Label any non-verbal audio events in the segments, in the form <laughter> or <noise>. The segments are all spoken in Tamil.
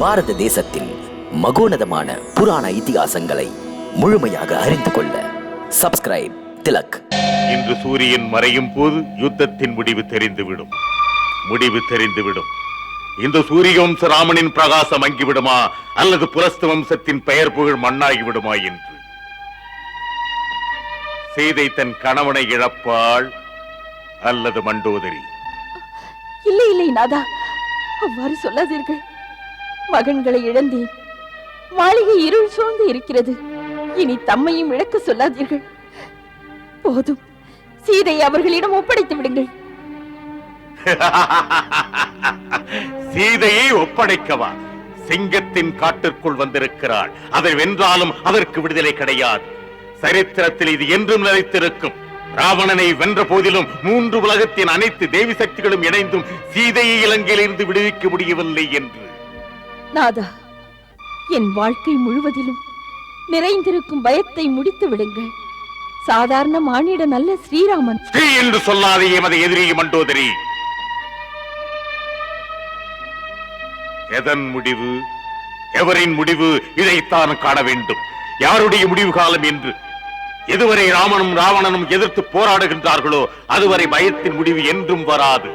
பாரத தேசத்தின் மகோனதமான புராண இதிகாசங்களை முழுமையாக அறிந்து கொள்ள சப்ஸ்கிரைப் திலக். இன்று சூரியன் மறையும் போது யுத்தத்தின் முடிவு தெரிந்துவிடும். முடிவு தெரிந்துவிடும். இந்த சூரிய வம்ச ராமனின் பிரகாசம் அங்கிவிடுமா? அல்லது புலஸ்து வம்சத்தின் பெயர் புகழ் மண்ணாகி விடுமா என்று. சீதை தன் கணவனை இழப்பாள் அல்லது மண்டோதரி? இல்லை இல்லை நாதா. அவ்வாறு சொல்லாதீர்கள். மகன்களை இழந்தேன் மாளிகை இருள் சூழ்ந்து இருக்கிறது. இனி தம்மையும் இழக்க சொல்லாதீர்கள். போதும். சீதை அவர்களிடம் ஒப்படைத்து விடுங்கள். <laughs> சீதையை ஒப்படைக்கவா? சிங்கத்தின் காட்டிற்குள் வந்திருக்கிறாள். அதை வென்றாலும் அதற்கு விடுதலை கிடையாது. சரித்திரத்தில் இது என்றும் நிலைத்திருக்கும். ராவணனை வென்ற போதிலும் மூன்று உலகத்தின் அனைத்து தேவி சக்திகளும் இணைந்தும் சீதையை இலங்கையிலிருந்து விடுவிக்க முடியவில்லை என்று. நாதா என் வாழ்க்கை முழுவதிலும் நிறைந்திருக்கும் பயத்தை முடித்து விடுங்கள். சாதாரண மானிட நல்ல ஸ்ரீராமன். ஸ்ரீ என்று சொல்லாதே எமது எதிரியை மண்டோதரி. எதன் முடிவு? எவரின் முடிவு? இதைத்தான் காண வேண்டும். யாருடைய முடிவு காலம் என்று? எதுவரை ராமனும் ராவணனும் எதிர்த்து போராடுகின்றார்களோ அதுவரை பயத்தின் முடிவு என்றும் வராது.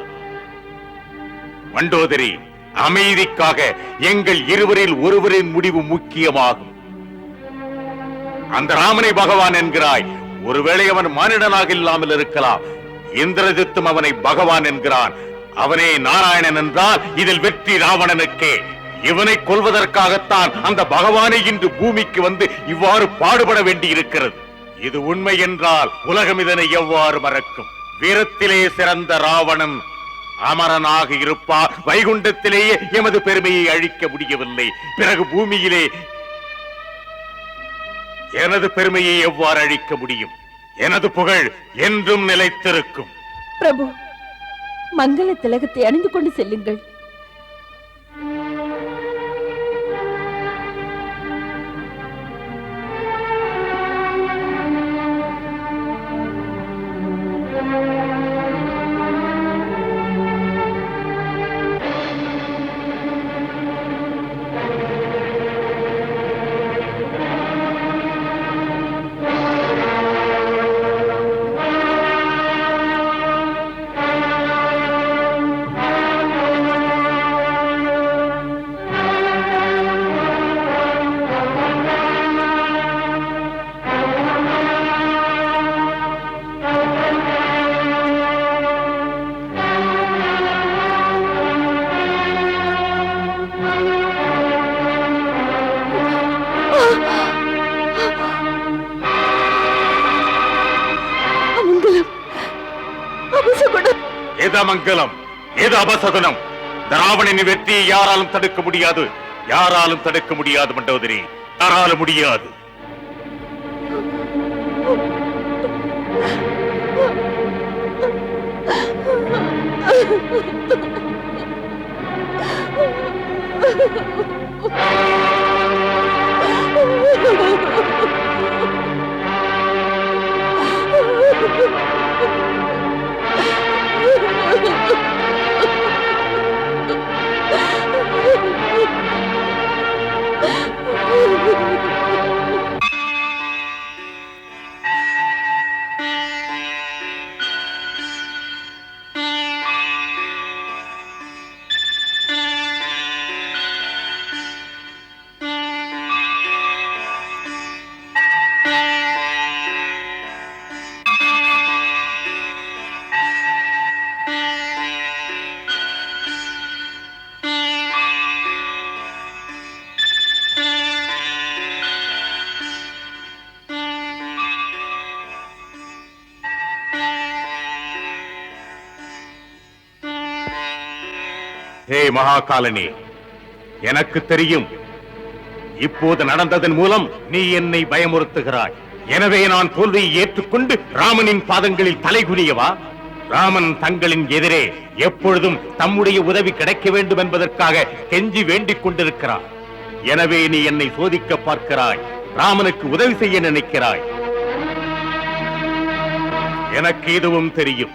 மண்டோதரி அமைதிக்காக எங்கள் இருவரில் ஒருவரின் முடிவு முக்கியமாகும். அந்த ராமனை பகவான் என்கிறாய். ஒருவேளை அவன் மானிடனாக இல்லாமல் இருக்கலாம். இந்திரஜித்தும் அவனை பகவான் என்கிறான். அவனே நாராயணன் என்றால் இதில் வெற்றி ராவணனுக்கே. இவனை கொல்வதற்காகத்தான் அந்த பகவானை இன்று பூமிக்கு வந்து இவ்வாறு பாடுபட வேண்டியிருக்கிறது. இது உண்மை என்றால் உலகம் இதனை எவ்வாறு மறக்கும்? வீரத்திலே சிறந்த ராவணன் அமரனாக இருப்பார் வைகுண்டத்திலேயே எமது பெருமையை அழிக்க முடியவில்லை. பிறகு பூமியிலே எனது பெருமையை எவ்வாறு அழிக்க முடியும்? எனது புகழ் என்றும் நிலைத்திருக்கும். பிரபு மங்கள திலகத்தை அணிந்து கொண்டு செல்லுங்கள். எது மங்கலம் எது அபசகுனம் திராவணனின் வெற்றியை யாராலும் தடுக்க முடியாது. யாராலும் தடுக்க முடியாது மண்டோதரி. யாராலும் முடியாது. <laughs> ஹே மகாகாலனி எனக்கு தெரியும் இப்போது நடந்ததன் மூலம் நீ என்னை பயமுறுத்துகிறாய். எனவே நான் தோல்வியை ஏற்றுக்கொண்டு ராமனின் பாதங்களில் தலைகுனியவா ராமன் தங்களின் எதிரே எப்பொழுதும் தம்முடைய உதவி கிடைக்க வேண்டும் என்பதற்காக கெஞ்சி வேண்டிக் கொண்டிருக்கிறார். எனவே நீ என்னை சோதிக்க பார்க்கிறாய் ராமனுக்கு உதவி செய்ய நினைக்கிறாய். எனக்கு இதுவும் தெரியும்.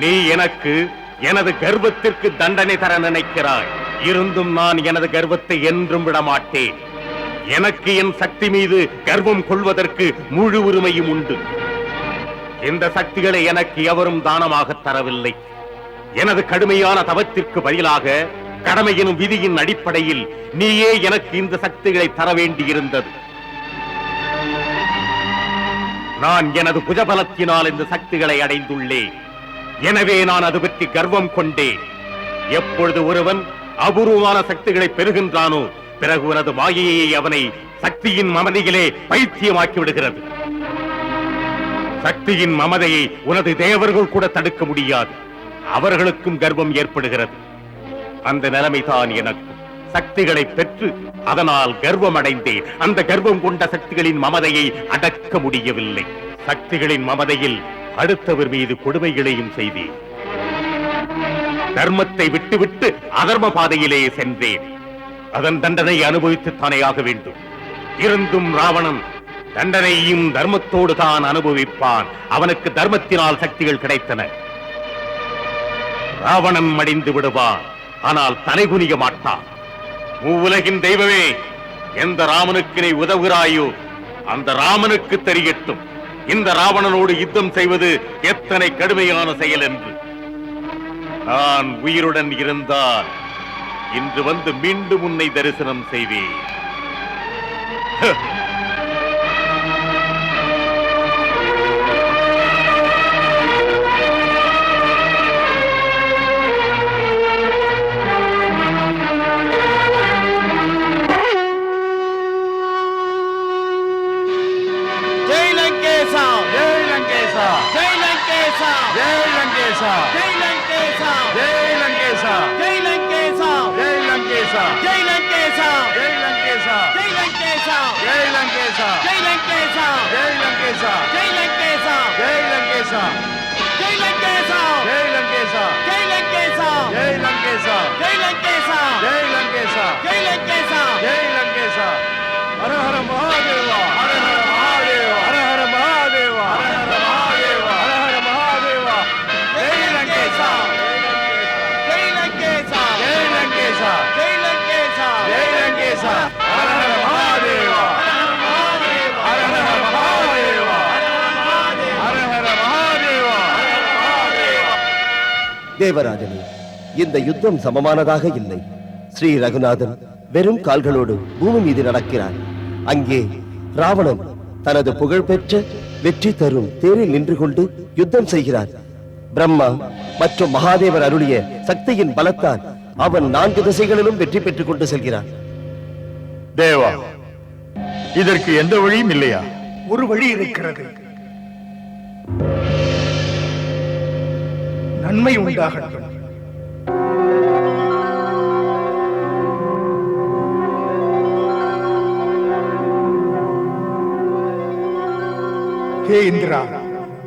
நீ எனக்கு எனது கர்வத்திற்கு தண்டனை தர நினைக்கிறாய். இருந்தும் நான் எனது கர்வத்தை என்றும் விடமாட்டேன். எனக்கு என் சக்தி மீது கர்வம் கொள்வதற்கு முழு உரிமையும் உண்டு. இந்த சக்திகளை எனக்கு எவரும் தானமாக தரவில்லை. எனது கடுமையான தவத்திற்கு பதிலாக கடமை எனும் விதியின் அடிப்படையில் நீயே எனக்கு இந்த சக்திகளை தர வேண்டியிருந்தது. நான் எனது புஜபலத்தினால் இந்த சக்திகளை அடைந்துள்ளேன். எனவே நான் அது பற்றி கர்வம் கொண்டேன். எப்பொழுது ஒருவன் அபூர்வமான சக்திகளை பெறுகின்றானோ பிறகு உனது மாயையை அவனை சக்தியின் மமதையிலே பைத்தியமாக்கி விடுகிறது சக்தியின் மமதையை உனது தேவர்கள் கூட தடுக்க முடியாது. அவர்களுக்கும் கர்வம் ஏற்படுகிறது. அந்த நிலைமைதான் எனக்கு. சக்திகளை பெற்று அதனால் கர்வம் அடைந்தேன் அந்த கர்வம் கொண்ட சக்திகளின் மமதையை அடக்க முடியவில்லை. சக்திகளின் மமதையில் அடுத்தவர் மீது கொடுமைகளையும் செய்தேன். தர்மத்தை விட்டுவிட்டு அதர்ம பாதையிலே சென்றேன். அதன் தண்டனை அனுபவித்துத்தானே ஆக வேண்டும். இருந்தும் ராவணன் தண்டனையும் தர்மத்தோடு தான் அனுபவிப்பான். அவனுக்கு தர்மத்தினால் சக்திகள் கிடைத்தன. ராவணன் மடிந்து விடுவான். ஆனால் தலைகுனிய மாட்டான். உலகின் தெய்வமே எந்த ராமனுக்கு நீ உதவுகிறாயோ அந்த ராமனுக்கு தெரியட்டும். இந்த ராவணனோடு யுத்தம் செய்வது எத்தனை கடுமையான செயல் என்று. நான் உயிருடன் இருந்தால் இன்று வந்து மீண்டும் உன்னை தரிசனம் செய்வேன். Arkansas. தேவராஜனே இந்த யுத்தம் சமமானதாக இல்லை. ஸ்ரீ ரகுநாதன் வெறும் கால்களோடு பூமி மீது நடக்கிறார். அங்கே ராவணன் தனது புகழ்பெற்ற வெற்றி தரும் தேரில் நின்று கொண்டு யுத்தம் செய்கிறார். பிரம்மா மற்றும் மகாதேவர் அருளிய சக்தியின் பலத்தால் அவன் நான்கு திசைகளிலும் வெற்றி பெற்றுக் கொண்டு செல்கிறான். தேவா இதற்கு எந்த வழியும் இல்லையா? ஒரு வழி இருக்கிறது. நன்மை உண்டாகட்டும். ஹே இந்திரா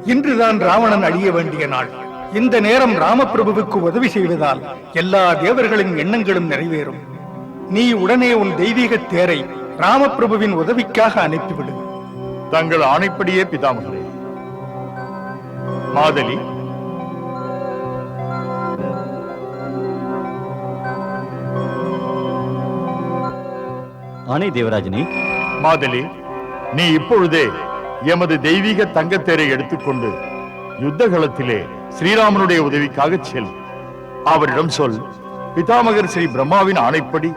இன்றுதான் ராவணன் அழிய வேண்டிய நாள். இந்த நேரம் ராமபிரபுவுக்கு உதவி செய்வதால் எல்லா தேவர்களின் எண்ணங்களும் நிறைவேறும். நீ உடனே உன் தெய்வீக தேரை ராமபிரபுவின் உதவிக்காக அனுப்பிவிடு. தங்கள் ஆணைப்படியே பிதாமகரே மாதலி ஆணை தேவராஜனே. மாதலி நீ இப்பொழுதே எமது தெய்வீக தங்கத்தேரை எடுத்துக்கொண்டு யுத்தகலத்திலே ஸ்ரீராமனுடைய உதவிக்காக செல். அவரிடம் சொல் பிதாமகர் ஸ்ரீ பிரம்மாவின் ஆணைப்படி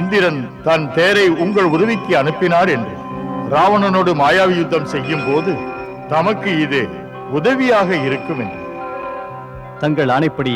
இந்திரன் தன் தேரை உங்கள் உதவிக்கு அனுப்பினார் என்று. ராவணனோடு மாயாவி யுத்தம் செய்யும் போது தமக்கு இது உதவியாக இருக்கும் என்று. தங்கள் ஆணைப்படி